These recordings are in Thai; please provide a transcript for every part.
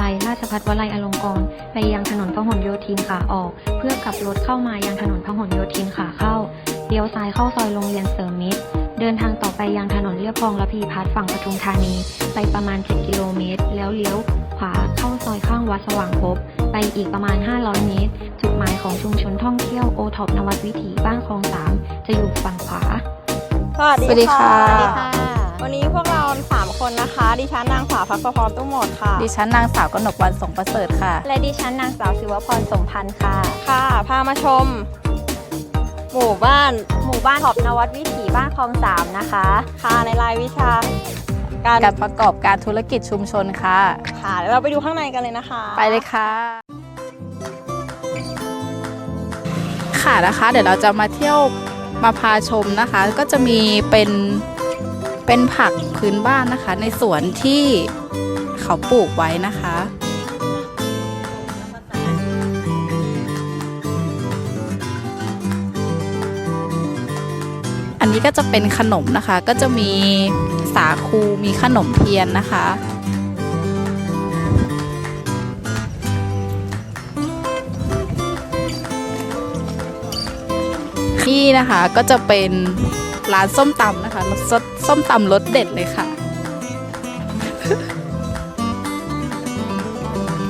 วลัยอลงกรณ์ไปยังถนนพหลโยธินขาออก เพื่อกลับรถเข้ามายังถนนพหลโยธินขาเข้าเลี้ยวซ้ายเข้าซอยโรงเรียนเสริมมิตร เดินทางต่อไปยังถนนเรียบคลองระพีพัฒน์ฝั่งปทุมธานี ไปประมาณ7กิโลเมตร แล้วเลี้ยวขวาเข้าซอยข้างวัดสว่างภพไปอีกประมาณ 500 เมตร จุดหมายของชุมชนท่องเที่ยวโอท็อปนวัดวิถีบ้านคลองสามจะอยู่ฝั่งขวา สวัสสวัสดีดีค่ะค่ะ วันนี้พวกเราสามคนนะคะ ดิฉันนางสาวพักประพรตุ้มหมดค่ะ ดิฉันนางสาวกนกวันสงประเสริฐค่ะ และดิฉันนางสาวศิวพรสมพันธ์ค่ะ ค่ะ พามาชม หมู่บ้าน หมู่บ้านขอบนวัดวิถีบ้านคลองสามนะคะ ค่ะ ในรายวิชา การการประกอบการธุรกิจชุมชนค่ะ ค่ะเดี๋ยวเราไปดูข้างในกันเลยนะคะ ไปเลยค่ะ ค่ะนะคะ เดี๋ยวเราจะมาเที่ยวมาพาชมนะคะ ก็จะมีเป็น เป็นผักพื้นบ้านนะคะ ในสวนที่เขาปลูกไว้นะคะอันนี้ก็จะเป็นขนมนะคะ ก็จะมีสาคูมีขนมเทียนนะคะ นี่นะคะก็จะเป็น ร้านส้มตำนะคะรสส้มตำรสเด็ดเลยค่ะ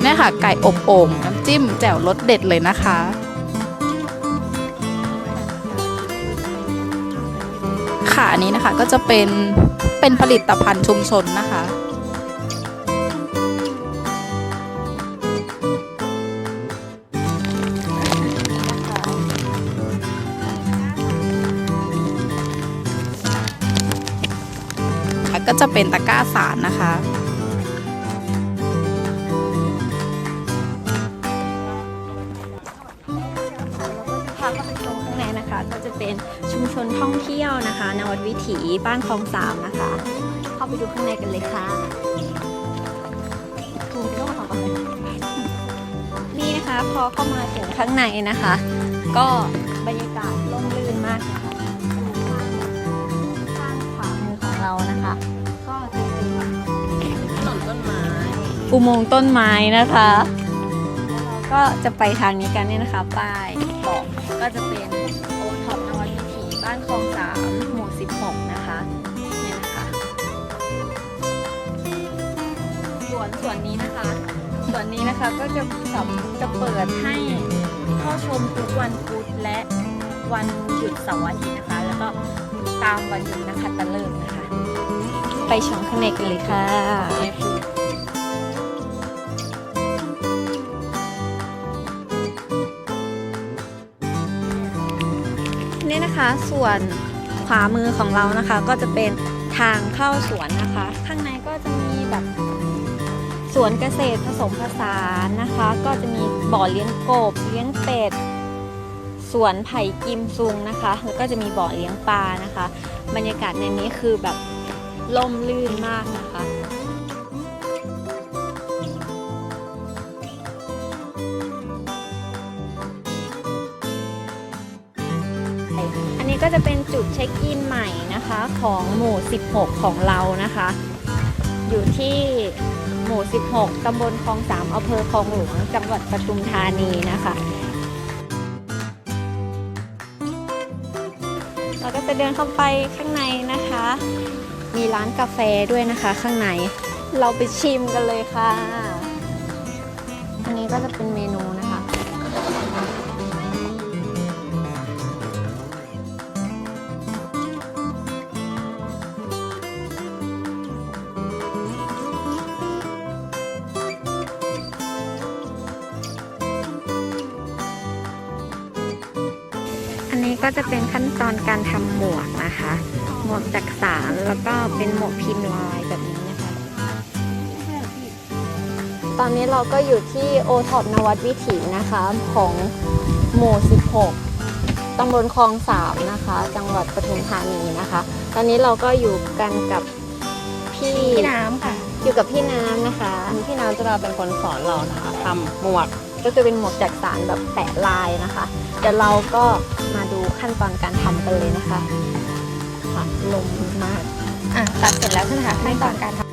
เนี่ยค่ะ ไก่อบโอ่งน้ำจิ้มแจ่วรสเด็ดเลยนะคะ ค่ะอันนี้นะคะก็จะเป็นเป็นผลิตภัณฑ์ชุมชนนะคะ ก็จะเป็นตะกร้าสารนะคะพาเข้าไปชมข้างในนะคะ ก็จะเป็นชุมชนท่องเที่ยวนะคะนวัดวิถีบ้านคลองสามนะคะ เข้าไปดูข้างในกันเลยค่ะถูกต้องนี่นะคะพอเข้ามาถึงข้างในนะคะ ก็บรรยากาศร่มรื่นมากนะคะข้างขวามือของเรานะคะ อุโมงค์ต้นไม้นะคะก็จะไปทางนี้กันเนี่ยนะคะ ป้ายบอกก็จะเป็นโอท็อปนวัดวิถีบ้านคลองสามหมู่16นะคะเนี่ยนะคะสวนส่วนนี้นะคะส่วนนี้นะคะก็จะจะจะเปิดให้เข้าชมทุกวันพุธและวันหยุดเสาร์อาทิตย์นะคะ แล้วก็ตามวันหยุดนะคะตะเลิกนะคะ ไปชมข้างในกันเลยค่ะ นี่นะคะ ส่วนขวามือของเรานะคะ ก็จะเป็นทางเข้าสวนนะคะ ข้างในก็จะมีแบบสวนเกษตรผสมผสานนะคะ ก็จะมีบ่อเลี้ยงกบเลี้ยงเป็ดสวนไผ่กิมซุงนะคะ แล้วก็จะมีบ่อเลี้ยงปลานะคะ บรรยากาศในนี้คือแบบล่มลื่นมากนะคะ ก็จะเป็นจุดเช็คอินใหม่นะคะของหมู่ 16 ของเรานะคะ อยู่ที่หมู่ 16 ตำบลคลองสามอำเภอคลองหลวง จังหวัดปทุมธานีนะคะ เราก็จะเดินเข้าไปข้างในนะคะ มีร้านกาแฟด้วยนะคะข้างใน เราไปชิมกันเลยค่ะ อันนี้ก็จะเป็นเมนูนะ ก็จะเป็นขั้นตอนการทำหมวกนะคะ หมวกจากสารแล้วก็เป็นหมวกพิมพ์ลายแบบนี้นะคะ ตอนนี้เราก็อยู่ที่โอท็อปนวัดวิถีนะคะของหมู่ 16 ตำบลคลองสามนะคะ จังหวัดปทุมธานีนะคะ ตอนนี้เราก็อยู่กันกับพี่ พี่น้ำค่ะ อยู่กับพี่น้ำนะคะ พี่น้ำจะมาเป็นคนสอนเรานะคะทำหมวกก็จะเป็นหมวกจากสารแบบแปะลายนะคะ เดี๋ยวเราก็มาดูขั้นตอนการทำกันเลยนะคะค่ะลมมากอะตัดเสร็จแล้วใช่ไหมคะขั้นตอนการทำ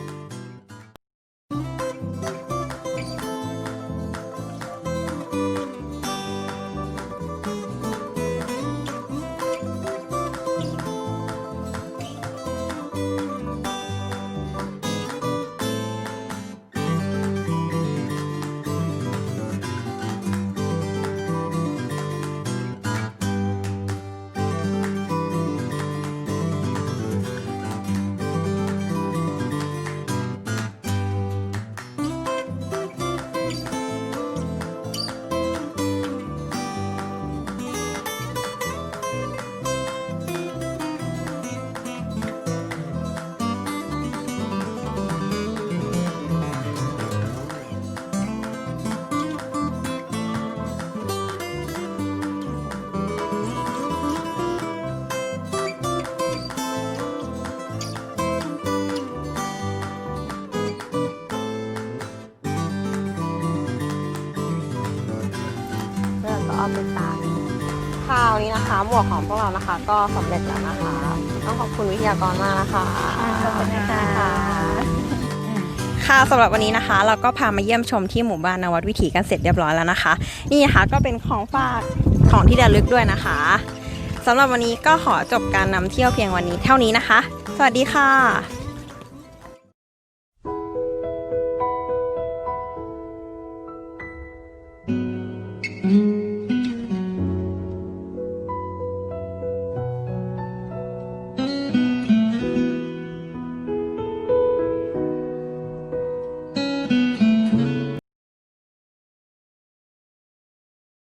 ปรึกษาค่ะวันนี้นะคะ หมวกของพวกเรานะคะ ก็สำเร็จแล้วนะคะ ต้องขอบคุณวิทยากรมากนะคะขอบคุณค่ะค่ะสำหรับวันนี้นะคะ เราก็พามาเยี่ยมชมที่หมู่บ้านนวัดวิถีกันเสร็จเรียบร้อยแล้วนะคะ นี่นะคะก็เป็นของฝากของที่ระลึกด้วยนะคะสำหรับวันนี้ก็ขอจบการนำเที่ยวเพียงวันนี้เท่านี้นะคะ สวัสดีค่ะ